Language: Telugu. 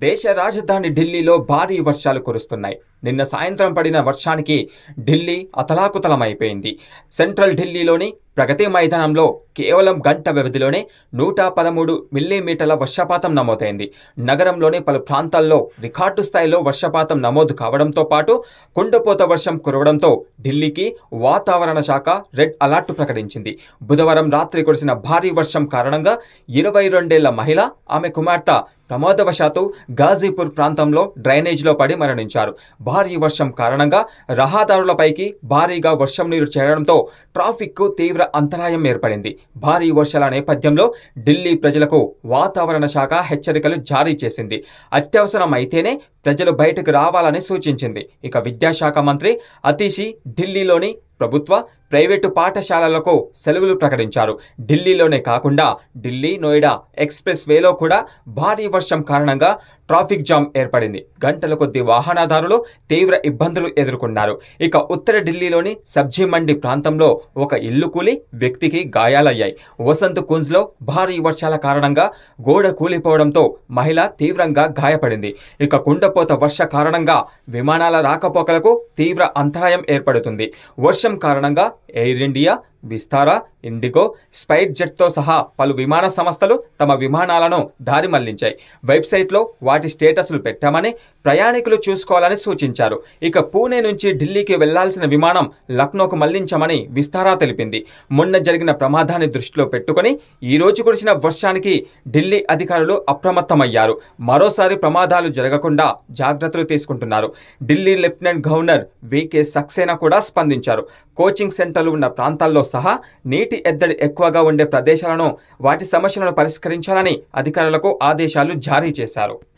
దేశ రాజధాని ఢిల్లీలో భారీ వర్షాలు కురుస్తున్నాయి. నిన్న సాయంత్రం పడిన వర్షానికి ఢిల్లీ అతలాకుతలమైపోయింది. సెంట్రల్ ఢిల్లీలోని ప్రగతి మైదానంలో కేవలం గంట వ్యవధిలోనే నూట పదమూడు మిల్లీమీటర్ల వర్షపాతం నమోదైంది. నగరంలోని పలు ప్రాంతాల్లో రికార్డు స్థాయిలో వర్షపాతం నమోదు కావడంతో పాటు కుండపోత వర్షం కురవడంతో ఢిల్లీకి వాతావరణ శాఖ రెడ్ అలర్ట్ ప్రకటించింది. బుధవారం రాత్రి కురిసిన భారీ వర్షం కారణంగా ఇరవై రెండేళ్ళ మహిళ ఆమె కుమార్తె ప్రమాదవశాత్తు గాజీపూర్ ప్రాంతంలో డ్రైనేజీలో పడి మరణించారు. భారీ వర్షం కారణంగా రహదారులపైకి భారీగా వర్షం నీరు చేరడంతో ట్రాఫిక్కు తీవ్ర అంతరాయం ఏర్పడింది. భారీ వర్షాల నేపథ్యంలో ఢిల్లీ ప్రజలకు వాతావరణ శాఖ హెచ్చరికలు జారీ చేసింది. అత్యవసరమైతేనే ప్రజలు బయటకు రావాలని సూచించింది. ఇక విద్యాశాఖ మంత్రి అతీషి ఢిల్లీలోని ప్రభుత్వ ప్రైవేటు పాఠశాలలకు సెలవులు ప్రకటించారు. ఢిల్లీలోనే కాకుండా ఢిల్లీ నోయిడా ఎక్స్ప్రెస్ వేలో కూడా భారీ వర్షం కారణంగా ట్రాఫిక్ జామ్ ఏర్పడింది. గంటల కొద్ది వాహనదారులు తీవ్ర ఇబ్బందులు ఎదుర్కొన్నారు. ఇక ఉత్తర ఢిల్లీలోని సబ్జీ మండి ప్రాంతంలో ఒక ఇల్లు కూలి వ్యక్తికి గాయాలయ్యాయి. వసంత్ కుంజ్లో భారీ వర్షాల కారణంగా గోడ కూలిపోవడంతో మహిళ తీవ్రంగా గాయపడింది. ఇక కుండపోత వర్ష కారణంగా విమానాల రాకపోకలకు తీవ్ర అంతరాయం ఏర్పడుతుంది. వర్షం కారణంగా ఎయిర్ ఇండియా విస్తారా? ఇండిగో స్పైట్ జెట్తో సహా పలు విమాన సంస్థలు తమ విమానాలను దారి మళ్ళించాయి. వెబ్సైట్లో వాటి స్టేటస్లు పెట్టామని ప్రయాణికులు చూసుకోవాలని సూచించారు. ఇక పూణే నుంచి ఢిల్లీకి వెళ్ళాల్సిన విమానం లక్నోకు మళ్ళించామని విస్తారా తెలిపింది. మొన్న జరిగిన ప్రమాదాన్ని దృష్టిలో పెట్టుకుని ఈ రోజు కురిసిన వర్షానికి ఢిల్లీ అధికారులు అప్రమత్తమయ్యారు. మరోసారి ప్రమాదాలు జరగకుండా జాగ్రత్తలు తీసుకుంటున్నారు. Delhi lieutenant governor V K Saxena కూడా స్పందించారు. కోచింగ్ సెంటర్లు ఉన్న ప్రాంతాల్లో సహా నీటి ఎద్దడి ఎక్కువగా ఉండే ప్రదేశాలను వాటి సమస్యలను పరిష్కరించాలని అధికారులకు ఆదేశాలు జారీ చేశారు.